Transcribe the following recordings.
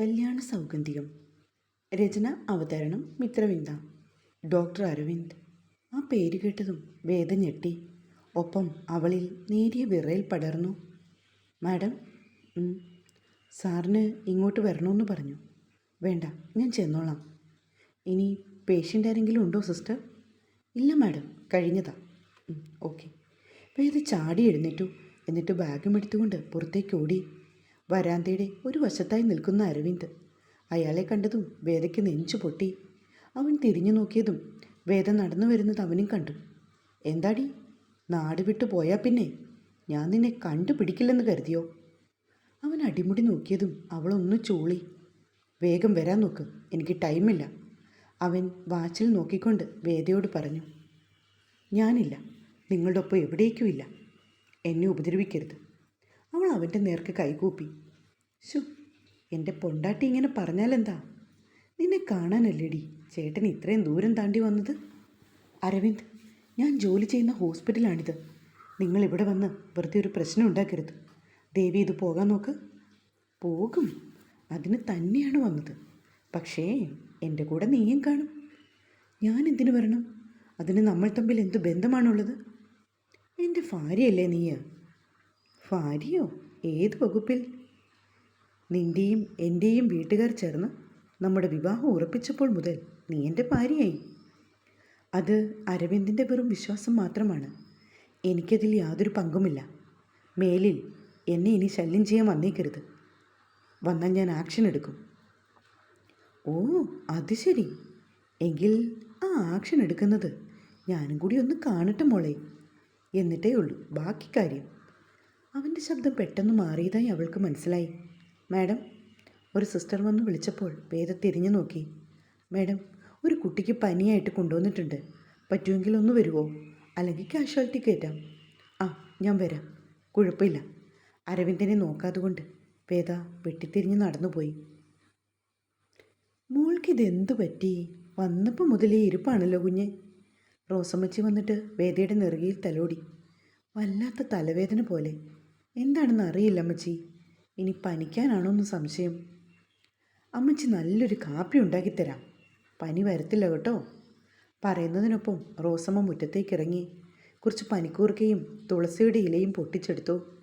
കല്യാണ സൗഗന്ധികം. രചന അവതരണം മിത്രവിന്ദ. ഡോക്ടർ അരവിന്ദ്. ആ പേര് കേട്ടതും വേദ ഞെട്ടി. ഒപ്പം അവളിൽ നേരിയ വിറയിൽ പടർന്നു. മാഡം സാറിന് ഇങ്ങോട്ട് വരണമെന്ന് പറഞ്ഞു. വേണ്ട ഞാൻ ചെന്നോളാം. ഇനി പേഷ്യന്റ് ആരെങ്കിലും ഉണ്ടോ സിസ്റ്റർ? ഇല്ല മാഡം കഴിഞ്ഞതാ. ഓക്കെ. വേദ ചാടി എഴുന്നേറ്റു. എന്നിട്ട് ബാഗും എടുത്തുകൊണ്ട് പുറത്തേക്ക് ഓടി. വരാന്തയുടെ ഒരു വശത്തായി നിൽക്കുന്ന അരവിന്ദ്. അയാളെ കണ്ടതും വേദയ്ക്ക് നെഞ്ചു പൊട്ടി. അവൻ തിരിഞ്ഞു നോക്കിയതും വേദ നടന്നു വരുന്നത് അവനും കണ്ടു. എന്താടി? നാട് വിട്ടു പോയാൽ പിന്നെ? ഞാൻ നിന്നെ കണ്ടുപിടിക്കില്ലെന്ന് കരുതിയോ? അവൻ അടിമുടി നോക്കിയതും അവളൊന്ന് ചൂളി. വേഗം വരാൻ നോക്ക് എനിക്ക് ടൈമില്ല. അവൻ വാച്ചിൽ നോക്കിക്കൊണ്ട് വേദയോട് പറഞ്ഞു. ഞാനില്ല നിങ്ങളുടെ ഒപ്പം എവിടേക്കുമില്ല. എന്നെ ഉപദ്രവിക്കരുത്. അവൾ അവന്റെ നേർക്ക് കൈകൂപ്പി. ശു എന്റെ പൊണ്ടാട്ടി ഇങ്ങനെ പറഞ്ഞാലെന്താ? നിന്നെ കാണാനല്ലേടി ചേട്ടൻ ഇത്രയും ദൂരം താണ്ടി വന്നത്? അരവിന്ദ് ഞാൻ ജോലി ചെയ്യുന്ന ഹോസ്പിറ്റലാണിത്. നിങ്ങൾ ഇവിടെ വന്ന് വെറുതെ ഒരു പ്രശ്നം ഉണ്ടാക്കരുത്. ദേവി ഇത് പോകാൻ നോക്ക്. പോകും. അതിന് തന്നെയാണ് വന്നത്. പക്ഷേ എന്റെ കൂടെ നീയും കാണും. ഞാൻ എന്തിനു വരണം? അതിന് നമ്മൾ തമ്മിൽ എന്ത് ബന്ധമാണുള്ളത്? എന്റെ ഭാര്യയല്ലേ നീയ? ഭാര്യയോ? ഏത് വകുപ്പിൽ? നിന്റെയും എന്റെയും വീട്ടുകാർ ചേർന്ന് നമ്മുടെ വിവാഹം ഉറപ്പിച്ചപ്പോൾ മുതൽ നീ എന്റെ ഭാര്യയായി. അത് അരവിന്ദിന്റെ വെറും വിശ്വാസം മാത്രമാണ്. എനിക്കതിൽ യാതൊരു പങ്കുമില്ല. മേലിൽ എന്നെ ഇനി ശല്യം ചെയ്യാൻ വന്നേക്കരുത്. വന്നാൽ ഞാൻ ആക്ഷൻ എടുക്കും. ഓ അത് ശരി. എങ്കിൽ ആ ആക്ഷൻ എടുക്കുന്നത് ഞാനും കൂടി ഒന്ന് കാണട്ടെ മോളെ. എന്നിട്ടേ ഉള്ളൂ. ബാക്കി കാര്യം. അവന്റെ ശബ്ദം പെട്ടെന്ന് മാറിയതായി അവൾക്ക് മനസ്സിലായി. മാഡം ഒരു സിസ്റ്റർ വന്ന് വിളിച്ചപ്പോൾ വേദ തിരിഞ്ഞു നോക്കി. മാഡം ഒരു കുട്ടിക്ക് പനിയായിട്ട് കൊണ്ടുവന്നിട്ടുണ്ട്. പറ്റുമെങ്കിൽ ഒന്ന് വരുമോ അല്ലെങ്കിൽ കാഷ്വാലിറ്റി കയറ്റാം. ആ ഞാൻ വരാം. കുഴപ്പമില്ല. അരവിന്ദനെ നോക്കാതുകൊണ്ട് വേദ വെട്ടിത്തിരിഞ്ഞ് നടന്നുപോയി. മോൾക്കിതെന്തു പറ്റി? വന്നപ്പോൾ മുതലേ ഇരിപ്പാണല്ലോ കുഞ്ഞ്. റോസമ്മച്ചി വന്നിട്ട് വേദയുടെ നെറുകയിൽ തലോടി. വല്ലാത്ത തലവേദന പോലെ. എന്താണെന്ന് അറിയില്ല അമ്മച്ചി ഇനി പനിക്കാനാണോ എന്ന് സംശയം? അമ്മച്ചി നല്ലൊരു കാപ്പി ഉണ്ടാക്കിത്തരാം. പനി വരത്തില്ല കേട്ടോ. പറയുന്നതിനൊപ്പം റോസമ്മ മുറ്റത്തേക്ക് ഇറങ്ങി കുറച്ച് പനിക്കൂർക്കയും തുളസിയുടെ ഇലയും പൊട്ടിച്ചെടുത്തു.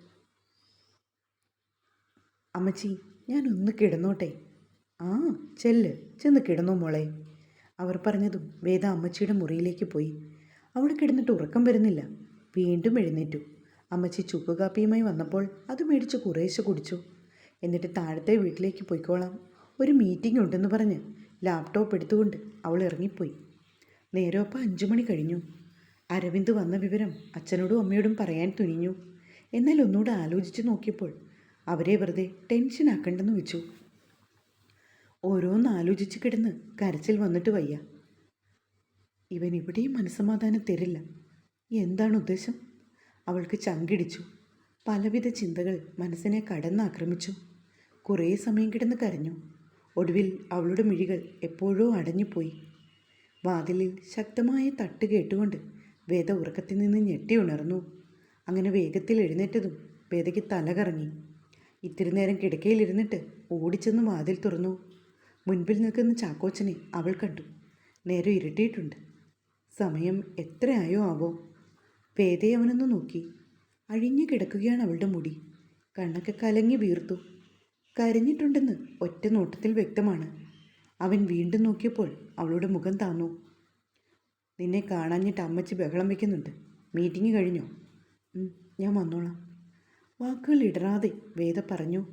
അമ്മച്ചി ഞാനൊന്ന് കിടന്നോട്ടെ. ആ ചെല്ല്. ചെന്ന് കിടന്നോ മോളെ. അവർ പറഞ്ഞതും വേദ അമ്മച്ചിയുടെ മുറിയിലേക്ക് പോയി. അവിടെ കിടന്നിട്ട് ഉറക്കം വരുന്നില്ല. വീണ്ടും എഴുന്നേറ്റു. അമ്മച്ചി ചുക്ക് കാപ്പിയുമായി വന്നപ്പോൾ അത് മേടിച്ച് കുറേശ്ശെ കുടിച്ചു. എന്നിട്ട് താഴത്തെ വീട്ടിലേക്ക് പോയിക്കോളാം. ഒരു മീറ്റിംഗ് ഉണ്ടെന്ന് പറഞ്ഞ് ലാപ്ടോപ്പ് എടുത്തുകൊണ്ട് അവൾ ഇറങ്ങിപ്പോയി. നേരോപ്പം അഞ്ചു മണി കഴിഞ്ഞു. അരവിന്ദ് വന്ന വിവരം അച്ഛനോടും അമ്മയോടും പറയാൻ തുനിഞ്ഞു. എന്നാൽ ഒന്നുകൂടെ ആലോചിച്ച് നോക്കിയപ്പോൾ അവരെ വെറുതെ ടെൻഷനാക്കണ്ടെന്ന് വെച്ചു. ഓരോന്ന് ആലോചിച്ച് കിടന്ന് കരച്ചിൽ വന്നിട്ട് വയ്യ. ഇവൻ ഇവിടെയും മനസ്സമാധാനം തരില്ല. എന്താണ് ഉദ്ദേശം? അവൾക്ക് ചങ്കിടിച്ചു. പലവിധ ചിന്തകൾ മനസ്സിനെ കടന്നാക്രമിച്ചു. കുറേ സമയം കിടന്ന് കരഞ്ഞു. ഒടുവിൽ അവളുടെ മിഴികൾ എപ്പോഴോ അടഞ്ഞുപോയി. വാതിലിൽ ശക്തമായ തട്ട് കേട്ടുകൊണ്ട് വേദ ഉറക്കത്തിൽ നിന്ന് ഞെട്ടി ഉണർന്നു. അങ്ങനെ വേഗത്തിൽ എഴുന്നേറ്റതും വേദയ്ക്ക് തല കറങ്ങി ഇത്തിരി നേരം കിടക്കയിലിരുന്നിട്ട് ഓടിച്ചെന്ന് വാതിൽ തുറന്നു. മുൻപിൽ നിൽക്കുന്ന ചാക്കോച്ചനെ അവൾ കണ്ടു. നേരെ ഇരുട്ടിയിട്ടുണ്ട്. സമയം എത്രയായോ ആവോ. വേദയെ അവനൊന്ന് നോക്കി. അഴിഞ്ഞു കിടക്കുകയാണ് അവളുടെ മുടി. കണ്ണൊക്കെ കലങ്ങി വീർത്തു. കരഞ്ഞിട്ടുണ്ടെന്ന് ഒറ്റ നോട്ടത്തിൽ വ്യക്തമാണ്. അവൻ വീണ്ടും നോക്കിയപ്പോൾ അവളുടെ മുഖം താന്നു. നിന്നെ കാണാഞ്ഞിട്ട് അമ്മച്ചി ബഹളം വയ്ക്കുന്നുണ്ട് മീറ്റിംഗ് കഴിഞ്ഞോ? ഞാൻ വന്നോളാം. വാക്കുകൾ ഇടറാതെ വേദ പറഞ്ഞു.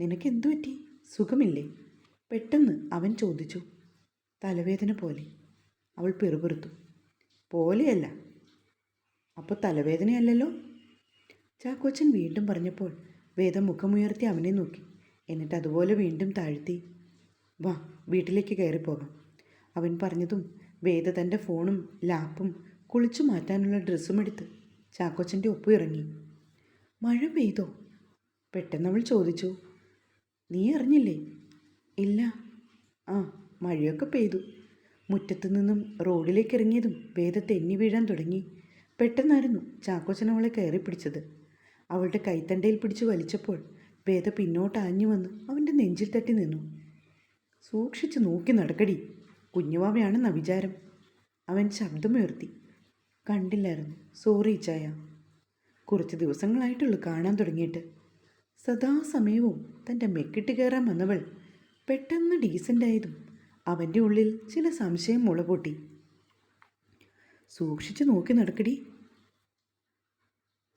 നിനക്ക് എന്തു പറ്റി? സുഖമില്ലേ? പെട്ടെന്ന് അവൻ ചോദിച്ചു. തലവേദന പോലെ. അവൾ പിറുപിറുത്തു. പോലെയല്ല. അപ്പോൾ തലവേദനയല്ലല്ലോ? ചാക്കോച്ചൻ വീണ്ടും പറഞ്ഞപ്പോൾ വേദം മുഖമുയർത്തി അവനെ നോക്കി. എന്നിട്ട് അതുപോലെ വീണ്ടും താഴ്ത്തി. വാ വീട്ടിലേക്ക് കയറിപ്പോകാം അവൻ പറഞ്ഞതും വേദ തന്റെ ഫോണും ലാപ്പും കുളിച്ചു മാറ്റാനുള്ള ഡ്രസ്സും എടുത്ത് ചാക്കോച്ചന്റെ ഒപ്പം ഇറങ്ങി. മഴ പെയ്തോ? പെട്ടെന്ന് അവൾ ചോദിച്ചു. നീ അറിഞ്ഞില്ലേ? ഇല്ല. ആ മഴയൊക്കെ പെയ്തു. മുറ്റത്തു നിന്നും റോഡിലേക്ക് ഇറങ്ങിയതും വേദ തെന്നി വീഴാൻ തുടങ്ങി. പെട്ടെന്നായിരുന്നു ചാക്കോച്ചൻ അവളെ കയറി പിടിച്ചത്. അവളുടെ കൈത്തണ്ടയിൽ പിടിച്ച് വലിച്ചപ്പോൾ വേദ പിന്നോട്ട് ആഞ്ഞു വന്ന് അവന്റെ നെഞ്ചിൽ തട്ടി നിന്നു. സൂക്ഷിച്ച് നോക്കി നടക്കടി കുഞ്ഞുവാവയാണെന്ന വിചാരം അവൻ ശബ്ദമുയർത്തി. കണ്ടില്ലായിരുന്നു. സോറി ചായ. കുറച്ച് ദിവസങ്ങളായിട്ടുള്ളൂ കാണാൻ തുടങ്ങിയിട്ട്. സദാസമയവും തന്റെ മെക്കിട്ട് കയറാൻ വന്നവൾ പെട്ടെന്ന് ഡീസന്റായതും അവന്റെ ഉള്ളിൽ ചില സംശയം മുളപൊട്ടി സൂക്ഷിച്ചു നോക്കി നടക്കടി.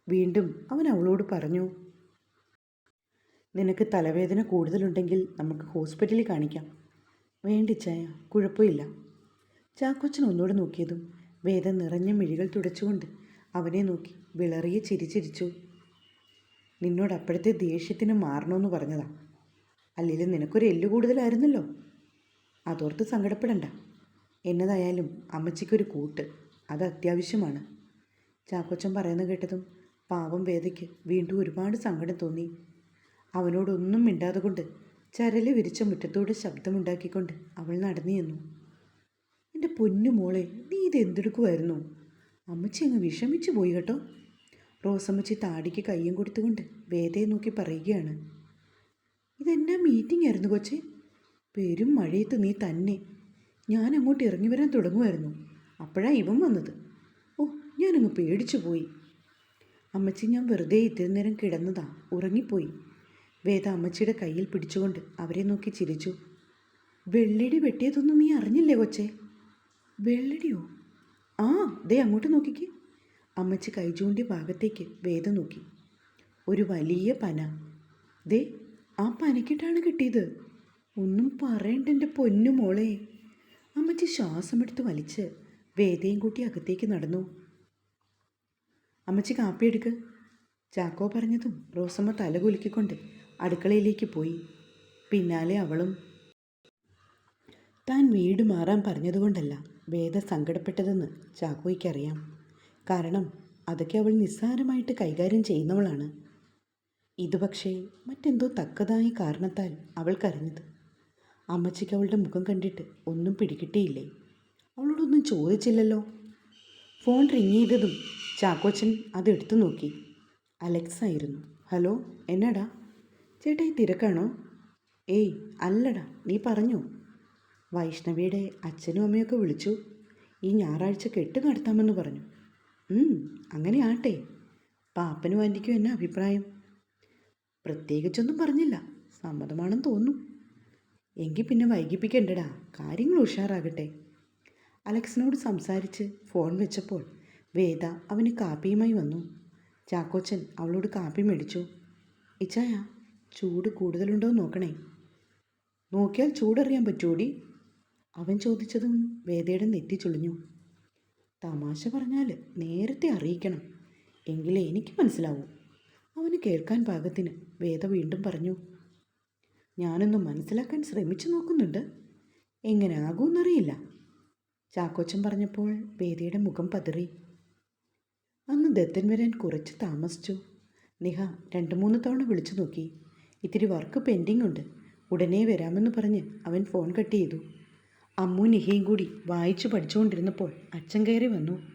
വീണ്ടും അവൻ അവളോട് പറഞ്ഞു നിനക്ക് തലവേദന കൂടുതലുണ്ടെങ്കിൽ നമുക്ക് ഹോസ്പിറ്റലിൽ കാണിക്കാം. വേണ്ടിച്ചായ കുഴപ്പമില്ല. ചാക്കോച്ചൻ ഒന്നുകൂടെ നോക്കിയതും വേദം നിറഞ്ഞ മിഴികൾ തുടച്ചുകൊണ്ട് അവനെ നോക്കി വിളറിയ ചിരിച്ചിരിച്ചു നിന്നോട് അപ്പോഴത്തെ ദേഷ്യത്തിന് മാറണമെന്ന് പറഞ്ഞതാ. അല്ലെങ്കിൽ നിനക്കൊരു എല്ല് കൂടുതലായിരുന്നല്ലോ. അതോർത്ത് സങ്കടപ്പെടണ്ട. എന്നതായാലും അമ്മച്ചിക്കൊരു കൂട്ട്. അത് അത്യാവശ്യമാണ്. ചാക്കോച്ചൻ പറയുന്ന കേട്ടതും പാവം വേദയ്ക്ക് വീണ്ടും ഒരുപാട് സങ്കടം തോന്നി. അവനോടൊന്നും മിണ്ടാതെ കൊണ്ട് ചരൽ വിരിച്ച മുറ്റത്തോട് ശബ്ദമുണ്ടാക്കിക്കൊണ്ട് അവൾ നടന്നു ചെന്നു. എന്റെ പൊന്നു മോളെ നീ ഇത് എന്തെടുക്കുമായിരുന്നു അമ്മച്ചി അങ്ങ് വിഷമിച്ചു പോയി കേട്ടോ. റോസമ്മച്ചി താടിക്ക് കയ്യും കൊടുത്തുകൊണ്ട് വേദയെ നോക്കി പറയുകയാണ്. ഇതെന്നാ മീറ്റിംഗ് ആയിരുന്നു കൊച്ചെ? പെരും മഴയത്ത് നീ തന്നെ. ഞാൻ അങ്ങോട്ട് ഇറങ്ങി വരാൻ തുടങ്ങുമായിരുന്നു അപ്പോഴാ ഇവൻ വന്നത്. ഓ ഞാനങ്ങ് പേടിച്ചു പോയി. അമ്മച്ചി ഞാൻ വെറുതെ ഇത്തിരി നേരം കിടന്നതാ ഉറങ്ങിപ്പോയി. വേദ അമ്മച്ചിയുടെ കയ്യിൽ പിടിച്ചുകൊണ്ട് അവരെ നോക്കി ചിരിച്ചു. വെള്ളിടി വെട്ടിയതൊന്നും നീ അറിഞ്ഞില്ലേ കൊച്ചേ? വെള്ളിടിയോ? ആ ദേ അങ്ങോട്ട് നോക്കിക്ക്. അമ്മച്ചി കൈ ചൂണ്ടി ഭാഗത്തേക്ക് വേദ നോക്കി. ഒരു വലിയ പന. ദേ ആ പനക്കിട്ടാണ് കിട്ടിയത്. ഒന്നും പറയണ്ട എന്റെ പൊന്നു മോളെ. അമ്മച്ചി ശ്വാസമെടുത്ത് വലിച്ച് വേദയും കൂട്ടി അകത്തേക്ക് നടന്നു. അമ്മച്ചി കാപ്പി എടുക്ക്. ചാക്കോ പറഞ്ഞതും റോസമ്മ തല കുലുക്കിക്കൊണ്ട് അടുക്കളയിലേക്ക് പോയി. പിന്നാലെ അവളും. താൻ വീട് മാറാൻ പറഞ്ഞതുകൊണ്ടല്ല വേദ സങ്കടപ്പെട്ടതെന്ന് ചാക്കോയ്ക്കറിയാം. കാരണം അതൊക്കെ അവൾ നിസ്സാരമായിട്ട് കൈകാര്യം ചെയ്യുന്നവളാണ്. ഇത് പക്ഷേ മറ്റെന്തോ തക്കതായ കാരണത്താൽ അവൾക്കറിഞ്ഞത് അമ്മച്ചിക്ക് അവളുടെ മുഖം കണ്ടിട്ട് ഒന്നും പിടികിട്ടിയില്ലേ? അവളോടൊന്നും ചോദിച്ചില്ലല്ലോ. ഫോൺ റിങ് ചെയ്തതും ചാക്കോച്ചൻ അത് എടുത്തു നോക്കി. അലക്സ് ആയിരുന്നു. ഹലോ എന്നടാ? ചേട്ടാ ഈ തിരക്കാണോ? ഏയ് അല്ലടാ നീ പറഞ്ഞു? വൈഷ്ണവിയുടെ അച്ഛനും അമ്മയൊക്കെ വിളിച്ചു. ഈ ഞായറാഴ്ച കെട്ട് നടത്താമെന്ന് പറഞ്ഞു. അങ്ങനെയാട്ടെ പാപ്പനും ആന്റിക്കും എന്നാ അഭിപ്രായം? പ്രത്യേകിച്ചൊന്നും പറഞ്ഞില്ല. സമ്മതമാണെന്ന് തോന്നുന്നു. എങ്കിൽ പിന്നെ വൈകിപ്പിക്കണ്ടടാ. കാര്യങ്ങൾ ഉഷാറാകട്ടെ. അലക്സിനോട് സംസാരിച്ച് ഫോൺ വെച്ചപ്പോൾ വേദ അവന് കാപ്പിയുമായി വന്നു. ചാക്കോച്ചൻ അവളോട് കാപ്പി മേടിച്ചു. ഇച്ചായ ചൂട് കൂടുതലുണ്ടോ നോക്കണേ. നോക്കിയാൽ ചൂടറിയാൻ പറ്റൂടി. അവൻ ചോദിച്ചതും വേദയുടെ നെറ്റി ചുളിഞ്ഞു. തമാശ പറഞ്ഞാൽ നേരത്തെ അറിയിക്കണം. എങ്കിലേ എനിക്ക് മനസ്സിലാവൂ. അവന് കേൾക്കാൻ പാകത്തിന് വേദ വീണ്ടും പറഞ്ഞു. ഞാനൊന്ന് മനസ്സിലാക്കാൻ ശ്രമിച്ചു നോക്കുന്നുണ്ട്. എങ്ങനെ ആകുമെന്നറിയില്ല. ചാക്കോച്ചൻ പറഞ്ഞപ്പോൾ വേദിയുടെ മുഖം പതറി. അന്ന് ദത്തൻ വരാൻ കുറച്ച് താമസിച്ചു. നിഹ രണ്ട് മൂന്ന് തവണ വിളിച്ചു നോക്കി. ഇത്തിരി വർക്ക് പെൻഡിങ് ഉണ്ട്. ഉടനെ വരാമെന്ന് പറഞ്ഞ് അവൻ ഫോൺ കട്ട് ചെയ്തു. അമ്മു നിഹയും കൂടി വായിച്ചു പഠിച്ചുകൊണ്ടിരുന്നപ്പോൾ അച്ഛൻ കയറി വന്നു.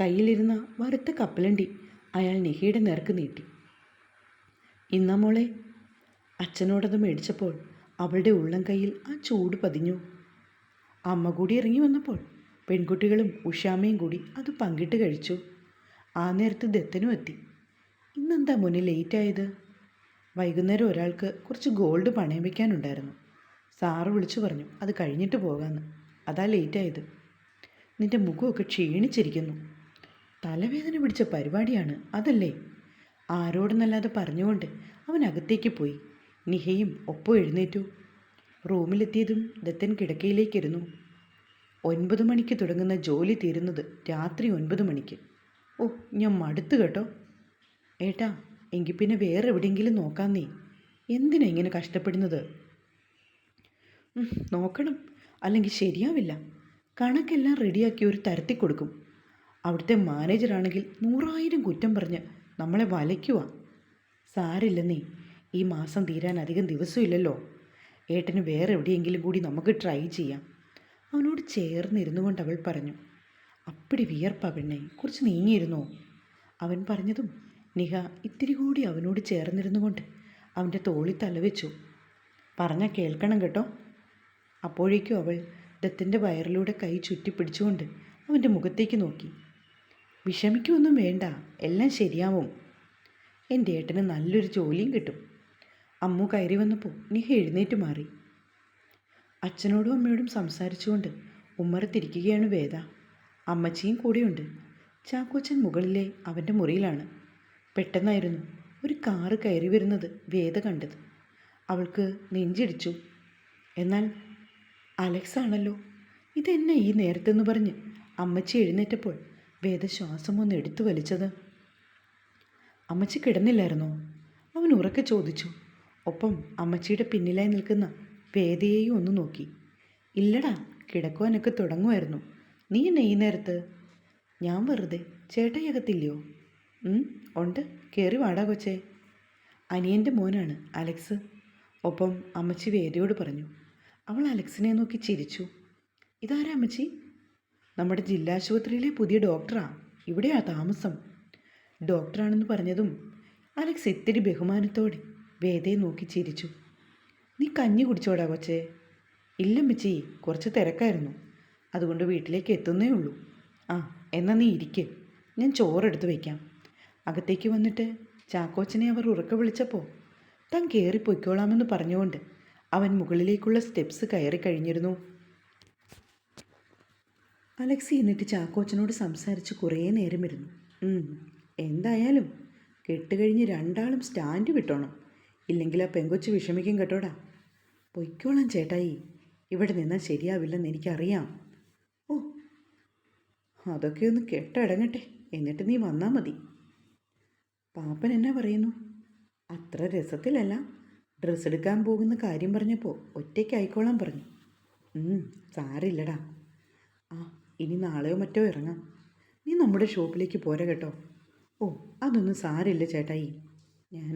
കയ്യിലിരുന്ന വറുത്ത കപ്പലണ്ടി അയാൾ നിഹയുടെ നേർക്ക് നീട്ടി. ഇന്നാ മോളെ അച്ഛനോടത് മേടിച്ചപ്പോൾ അവളുടെ ഉള്ളം കയ്യിൽ ആ ചൂട് പതിഞ്ഞു. അമ്മ കൂടി ഇറങ്ങി വന്നപ്പോൾ പെൺകുട്ടികളും ഉഷാമയും കൂടി അത് പങ്കിട്ട് കഴിച്ചു. ആ നേരത്ത് ദത്തനും എത്തി. ഇന്നെന്താ മുന്നിൽ ലേറ്റായത് വൈകുന്നേരം ഒരാൾക്ക് കുറച്ച് ഗോൾഡ് പണയം വയ്ക്കാനുണ്ടായിരുന്നു സാറ് വിളിച്ചു പറഞ്ഞു അത് കഴിഞ്ഞിട്ട് പോകാമെന്ന് അതാ ലേറ്റായത് നിന്റെ മുഖമൊക്കെ ക്ഷീണിച്ചിരിക്കുന്നു. തലവേദന പിടിച്ച പരിപാടിയാണ് അതല്ലേ? ആരോടെന്നല്ലാതെ പറഞ്ഞുകൊണ്ട് അവൻ അകത്തേക്ക് പോയി. നിഹയും ഒപ്പം എഴുന്നേറ്റു. റൂമിലെത്തിയതും ദത്തൻ കിടക്കയിലേക്കിരുന്നു. ഒൻപത് മണിക്ക് തുടങ്ങുന്ന ജോലി തീരുന്നത് രാത്രി ഒൻപത് മണിക്ക്. ഓ ഞാൻ മടുത്തു കേട്ടോ. ഏട്ടാ എങ്കിൽ പിന്നെ വേറെ എവിടെയെങ്കിലും നോക്കാം നീ. എന്തിനാ ഇങ്ങനെ കഷ്ടപ്പെടുന്നത്? നോക്കണം. അല്ലെങ്കിൽ ശരിയാവില്ല. കണക്കെല്ലാം റെഡിയാക്കി ഒരു തരത്തി കൊടുക്കും. അവിടുത്തെ മാനേജറാണെങ്കിൽ നൂറായിരം കുറ്റം പറഞ്ഞ് നമ്മളെ വലയ്ക്കുക നീ. ഈ മാസം തീരാൻ അധികം ദിവസമില്ലല്ലോ. ഏട്ടന് വേറെ എവിടെയെങ്കിലും കൂടി നമുക്ക് ട്രൈ ചെയ്യാം. അവനോട് ചേർന്നിരുന്നു കൊണ്ട് അവൾ പറഞ്ഞു അപ്പടി വിയർപ്പാ പെണ്ണെ കുറച്ച് നീങ്ങിയിരുന്നോ? അവൻ പറഞ്ഞതും നിഹ ഇത്തിരി കൂടി അവനോട് ചേർന്നിരുന്നു കൊണ്ട് അവന്റെ തോളി തലവെച്ചു. പറഞ്ഞ കേൾക്കണം കേട്ടോ. അപ്പോഴേക്കും അവൾ ദത്തിന്റെ വയറിലൂടെ കൈ ചുറ്റി പിടിച്ചുകൊണ്ട് അവന്റെ മുഖത്തേക്ക് നോക്കി. വിഷമിക്കൊന്നും വേണ്ട എല്ലാം ശരിയാവും. എന്റെ ഏട്ടന് നല്ലൊരു ജോലിയും കിട്ടും. അമ്മു കയറി വന്നപ്പോൾ നിഹ എഴുന്നേറ്റ് മാറി. അച്ഛനോടും അമ്മയോടും സംസാരിച്ചുകൊണ്ട് ഉമ്മറത്തിരിക്കുകയാണ് വേദ. അമ്മച്ചിയും കൂടെയുണ്ട്. ചാക്കോച്ചൻ മുകളിലെ അവന്റെ മുറിയിലാണ്. പെട്ടെന്നായിരുന്നു ഒരു കാറ് കയറി വരുന്നത് വേദ കണ്ടത്. അവൾക്ക് നെഞ്ചിടിച്ചു. എന്നാൽ അലക്സ് ആണല്ലോ. ഇതെന്നെ ഈ നേരത്തെന്ന് പറഞ്ഞ് അമ്മച്ചി എഴുന്നേറ്റപ്പോൾ വേദ ശ്വാസം ഒന്ന് എടുത്തു വലിച്ചത്. അമ്മച്ചി കിടന്നില്ലായിരുന്നോ? അവൻ ഉറക്കെ ചോദിച്ചു. ഒപ്പം അമ്മച്ചിയുടെ പിന്നിലായി നിൽക്കുന്ന വേദയെയും ഒന്ന് നോക്കി. ഇല്ലടാ കിടക്കുവാനൊക്കെ തുടങ്ങുമായിരുന്നു നീ എന്നെ ഈ നേരത്ത്? ഞാൻ വെറുതെ ചേട്ടയകത്തില്ലയോ ഉണ്ട്. കയറി വാടാ കൊച്ചേ. അനിയന്റെ മോനാണ് അലക്സ്. ഒപ്പം അമ്മച്ചി വേദയോട് പറഞ്ഞു. അവൾ അലക്സിനെ നോക്കി ചിരിച്ചു. ഇതാരാ അമ്മച്ചി? നമ്മുടെ ജില്ലാശുപത്രിയിലെ പുതിയ ഡോക്ടറാ. ഇവിടെയാ താമസം. ഡോക്ടറാണെന്ന് പറഞ്ഞതും അലക്സ് ഇത്തിരി ബഹുമാനത്തോടെ വേദയെ നോക്കി ചിരിച്ചു. നീ കഞ്ഞി കുടിച്ചോടാ കൊച്ചേ. ഇല്ലമ്മച്ചി കുറച്ച് തിരക്കായിരുന്നു. അതുകൊണ്ട് വീട്ടിലേക്ക് എത്തുന്നേ ഉള്ളൂ. ആ എന്നാൽ നീ ഇരിക്ക്. ഞാൻ ചോറെടുത്ത് വയ്ക്കാം അകത്തേക്ക് വന്നിട്ട് ചാക്കോച്ചനെ അവർ ഉറക്കെ വിളിച്ചപ്പോൾ താൻ കയറിപ്പൊയ്ക്കോളാമെന്ന് പറഞ്ഞുകൊണ്ട് അവൻ മുകളിലേക്കുള്ള സ്റ്റെപ്സ് കയറി കഴിഞ്ഞിരുന്നു. അലക്സി എന്നിട്ട് ചാക്കോച്ചനോട് സംസാരിച്ച് കുറേ നേരം ഇരുന്നു എന്തായാലും കെട്ടുകഴിഞ്ഞ് രണ്ടാളും സ്റ്റാൻഡ് വിട്ടോണം. ഇല്ലെങ്കിൽ ആ പെങ്കൊച്ച് വിഷമിക്കും കേട്ടോടാ. പൊയ്ക്കോളാം ചേട്ടായി. ഇവിടെ നിന്നാൽ ശരിയാവില്ലെന്ന് എനിക്കറിയാം. ഓ അതൊക്കെ ഒന്ന് കെട്ടടങ്ങട്ടെ. എന്നിട്ട് നീ വന്നാൽ മതി. പാപ്പൻ എന്നാ പറയുന്നു? അത്ര രസത്തിലല്ല. ഡ്രസ്സ് എടുക്കാൻ പോകുന്ന കാര്യം പറഞ്ഞപ്പോൾ ഒറ്റയ്ക്ക് ആയിക്കോളാൻ പറഞ്ഞു സാരില്ലടാ ആ ഇനി നാളെയോ മറ്റോ ഇറങ്ങാം. നീ നമ്മുടെ ഷോപ്പിലേക്ക് പോരാ കേട്ടോ. ഓ അതൊന്നും സാരില്ല ചേട്ടായി. ഞാൻ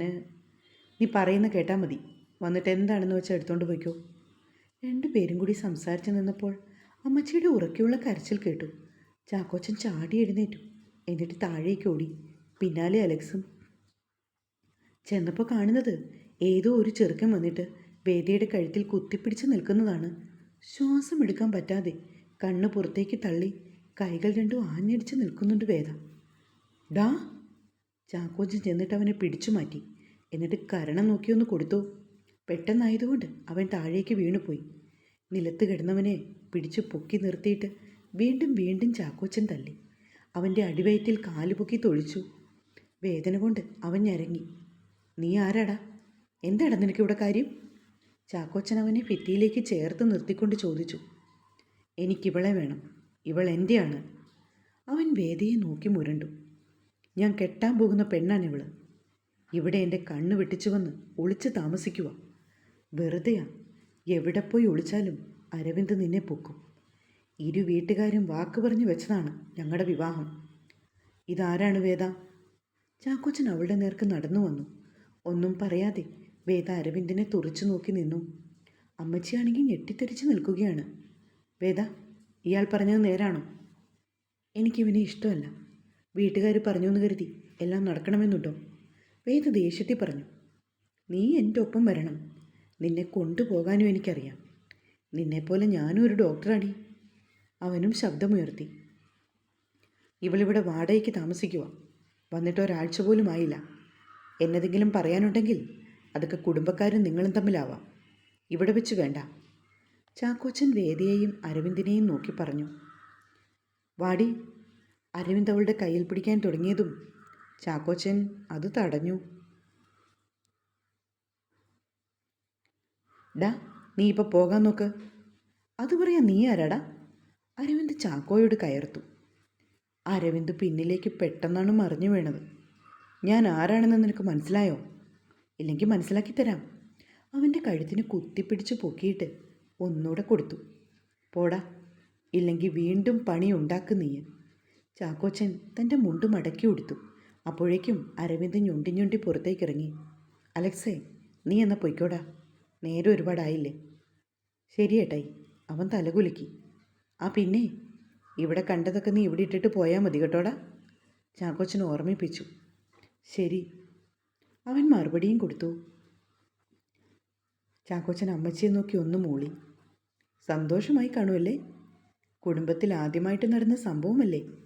നീ പറയുന്ന കേട്ടാൽ മതി. വന്നിട്ട് എന്താണെന്ന് വെച്ചാൽ എടുത്തോണ്ട് പോയിക്കോ. രണ്ടുപേരും കൂടി സംസാരിച്ച് നിന്നപ്പോൾ അമ്മച്ചിയുടെ ഉറക്കെയുള്ള കരച്ചിൽ കേട്ടു. ചാക്കോച്ചൻ ചാടി എഴുന്നേറ്റു. എന്നിട്ട് താഴേക്ക് ഓടി. പിന്നാലെ അലക്സും. ചെന്നപ്പോൾ കാണുന്നത് ഏതോ ഒരു ചെറുക്കൻ വന്നിട്ട് വേദിയുടെ കഴുത്തിൽ കുത്തിപ്പിടിച്ച് നിൽക്കുന്നതാണ്. ശ്വാസം എടുക്കാൻ പറ്റാതെ കണ്ണ് പുറത്തേക്ക് തള്ളി കൈകൾ രണ്ടും ആഞ്ഞടിച്ച് നിൽക്കുന്നുണ്ട് വേദ. ഡാ! ചാക്കോച്ചൻ ചെന്നിട്ട് അവനെ പിടിച്ചു മാറ്റി. എന്നിട്ട് കരണം നോക്കിയൊന്ന് കൊടുത്തു. പെട്ടെന്നായതുകൊണ്ട് അവൻ താഴേക്ക് വീണുപോയി. നിലത്ത് കിടന്നവനെ പിടിച്ചു പൊക്കി നിർത്തിയിട്ട് വീണ്ടും വീണ്ടും ചാക്കോച്ചൻ തള്ളി അവന്റെ അടിവയറ്റിൽ കാൽ പൊക്കി തൊഴിച്ചു. വേദന കൊണ്ട് അവൻ ഞരങ്ങി. നീ ആരാടാ? എന്താടാ നിനക്കിവിടെ കാര്യം? ചാക്കോച്ചൻ അവനെ ഭിത്തിയിലേക്ക് ചേർത്ത് നിർത്തിക്കൊണ്ട് ചോദിച്ചു. എനിക്കിവളെ വേണം. ഇവൾ എന്റെയാണ് അവൻ വേദിയെ നോക്കി മുരണ്ടു. ഞാൻ കെട്ടാൻ പോകുന്ന പെണ്ണാണ് പെണ്ണാണിവൾ. ഇവിടെ എന്റെ കണ്ണ് വെട്ടിച്ചു വന്ന് ഒളിച്ച് താമസിക്കുക. വെറുതെയാ. എവിടെ പോയി ഒളിച്ചാലും അരവിന്ദ് നിന്നെ പൊക്കും. ഇരു വീട്ടുകാരും വാക്ക് പറഞ്ഞു വെച്ചതാണ് ഞങ്ങളുടെ വിവാഹം. ഇതാരാണ് വേദ? ചാക്കോച്ചൻ അവളുടെ നേർക്ക് നടന്നു വന്നു. ഒന്നും പറയാതെ വേദ അരവിന്ദിനെ തുറച്ചു നോക്കി നിന്നു. അമ്മച്ചിയാണെങ്കിൽ ഞെട്ടിത്തെറിച്ച് നിൽക്കുകയാണ്. വേദ ഇയാൾ പറഞ്ഞത് നേരാണോ? എനിക്കിവനെ ഇഷ്ടമല്ല. വീട്ടുകാർ പറഞ്ഞു എന്ന് കരുതി എല്ലാം നടക്കണമെന്നുണ്ടോ? വേദ ദേഷ്യത്തിൽ പറഞ്ഞു നീ എന്റെ ഒപ്പം വരണം. നിന്നെ കൊണ്ടുപോകാനും എനിക്കറിയാം. നിന്നെപ്പോലെ ഞാനും ഒരു ഡോക്ടറാടി. അവനും ശബ്ദമുയർത്തി ഇവളിവിടെ വാടകയ്ക്ക് താമസിക്കുക വന്നിട്ട് ഒരാഴ്ച പോലും ആയില്ല. എന്നതെങ്കിലും പറയാനുണ്ടെങ്കിൽ അതൊക്കെ കുടുംബക്കാരും നിങ്ങളും തമ്മിലാവാം. ഇവിടെ വെച്ച് വേണ്ട. ചാക്കോച്ചൻ വേദിയെയും അരവിന്ദിനെയും നോക്കി പറഞ്ഞു വാടി അരവിന്ദ് അവളുടെ കയ്യിൽ പിടിക്കാൻ തുടങ്ങിയതും ചാക്കോച്ചൻ അത് തടഞ്ഞു. ഡാ നീ ഇപ്പോൾ പോകാൻ നോക്ക്. അത് പറയാൻ നീ ആരാടാ? അരവിന്ദ് ചാക്കോയോട് കയർത്തു. അരവിന്ദ് പിന്നിലേക്ക് പെട്ടെന്നാണ് മറിഞ്ഞു വീണത്. ഞാൻ ആരാണെന്ന് നിനക്ക് മനസ്സിലായോ? ഇല്ലെങ്കിൽ മനസ്സിലാക്കി തരാം. അവന്റെ കഴുത്തിന് കുത്തിപ്പിടിച്ച് പൊക്കിയിട്ട് ഒന്നുകൂടെ കൊടുത്തു. പോടാ ഇല്ലെങ്കിൽ വീണ്ടും പണി ഉണ്ടാക്കും നീ ചാക്കോച്ചൻ തന്റെ മുണ്ട് മടക്കി കൊടുത്തു അപ്പോഴേക്കും അരവിന്ദ് ഞൊണ്ടി ഞൊണ്ടി പുറത്തേക്ക് ഇറങ്ങി അലക്സേ നീ എന്നാ പൊയ്ക്കോടാ? നേരെ ഒരുപാടായില്ലേ? ശരി ഏട്ടായി. അവൻ തലകുലുക്കി. ആ പിന്നെ ഇവിടെ കണ്ടതൊക്കെ നീ ഇവിടെ ഇട്ടിട്ട് പോയാൽ മതി കേട്ടോടാ ചാക്കോച്ചൻ ഓർമ്മിപ്പിച്ചു. ശരി. അവൻ മറുപടിയും കൊടുത്തു. ചാക്കോച്ചൻ അമ്മച്ചിയെ നോക്കി ഒന്ന് മൂളി. സന്തോഷമായി കാണുമല്ലേ കുടുംബത്തിൽ ആദ്യമായിട്ട് നടന്ന സംഭവമല്ലേ?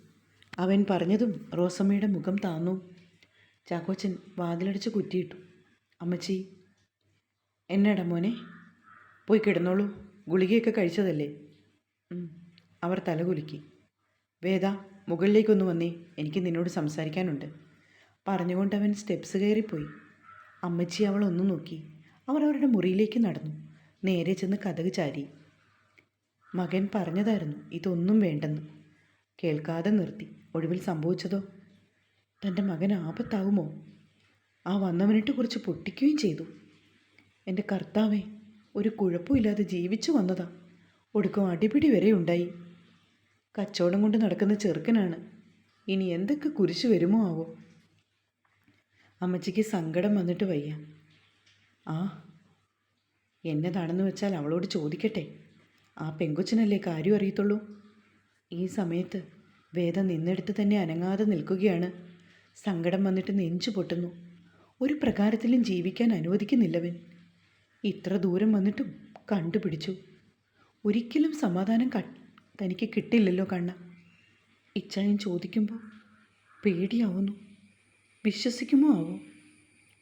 അവൻ പറഞ്ഞതും റോസമ്മയുടെ മുഖം താന്നു. ചാക്കോച്ചൻ വാതിലടിച്ച് കുറ്റിയിട്ടു. അമ്മച്ചി എന്നട മോനെ പോയി കിടന്നോളൂ. ഗുളികയൊക്കെ കഴിച്ചതല്ലേ. അവർ തലകുലുക്കി വേദ മുകളിലേക്കൊന്ന് വന്നേ എനിക്ക് നിന്നോട് സംസാരിക്കാനുണ്ട്. പറഞ്ഞുകൊണ്ട് അവൻ സ്റ്റെപ്സ് കയറിപ്പോയി. അമ്മച്ചി അവൾ ഒന്ന് നോക്കി. അവർ അവരുടെ മുറിയിലേക്ക് നടന്നു. നേരെ ചെന്ന് കഥക് ചാരി. മകൻ പറഞ്ഞതായിരുന്നു ഇതൊന്നും വേണ്ടെന്ന്. കേൾക്കാതെ നിർത്തി. ഒടുവിൽ സംഭവിച്ചതോ? തന്റെ മകൻ ആപത്താവുമോ ആ വന്നവനിട്ട് കുറിച്ച് പൊട്ടിക്കുകയും ചെയ്തു. എന്റെ കർത്താവേ ഒരു കുഴപ്പമില്ലാതെ ജീവിച്ചു വന്നതാ. ഒടുക്കം അടിപിടി വരെ ഉണ്ടായി. കച്ചവടം കൊണ്ട് നടക്കുന്ന ചെറുക്കനാണ്. ഇനി എന്തൊക്കെ കുരിശു വരുമോ ആവോ? അമ്മച്ചിക്ക് സങ്കടം വന്നിട്ട് വയ്യ. ആ എന്നതാണെന്ന് വെച്ചാൽ അവളോട് ചോദിക്കട്ടെ. ആ പെങ്കൊച്ചിനല്ലേ കാര്യം അറിയത്തുള്ളൂ? ഈ സമയത്ത് വേദ നിന്നെടുത്ത് തന്നെ അനങ്ങാതെ നിൽക്കുകയാണ്. സങ്കടം വന്നിട്ട് നെഞ്ചു പൊട്ടുന്നു. ഒരു പ്രകാരത്തിലും ജീവിക്കാൻ അനുവദിക്കുന്നില്ലവൻ. ഇത്ര ദൂരം വന്നിട്ടും കണ്ടുപിടിച്ചു. ഒരിക്കലും സമാധാനം തനിക്ക് കിട്ടില്ലല്ലോ കണ്ണ. ഇച്ചായൻ ചോദിക്കുമ്പോൾ പേടിയാവുന്നു. വിശ്വസിക്കുമോ ആവോ?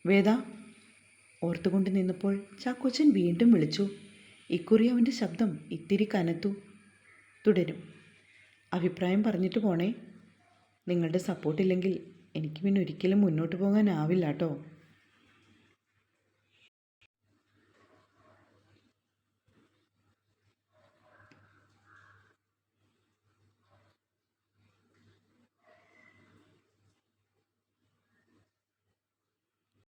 വേദ ഓർത്തുകൊണ്ട് നിന്നപ്പോൾ ചാക്കോച്ചൻ വീണ്ടും വിളിച്ചു. ഇക്കുറി അവന്റെ ശബ്ദം ഇത്തിരി കനത്തു. തുടരും. അഭിപ്രായം പറഞ്ഞിട്ട് പോണേ. നിങ്ങളുടെ സപ്പോർട്ടില്ലെങ്കിൽ എനിക്ക് പിന്നെ ഒരിക്കലും മുന്നോട്ട് പോകാനാവില്ല കേട്ടോ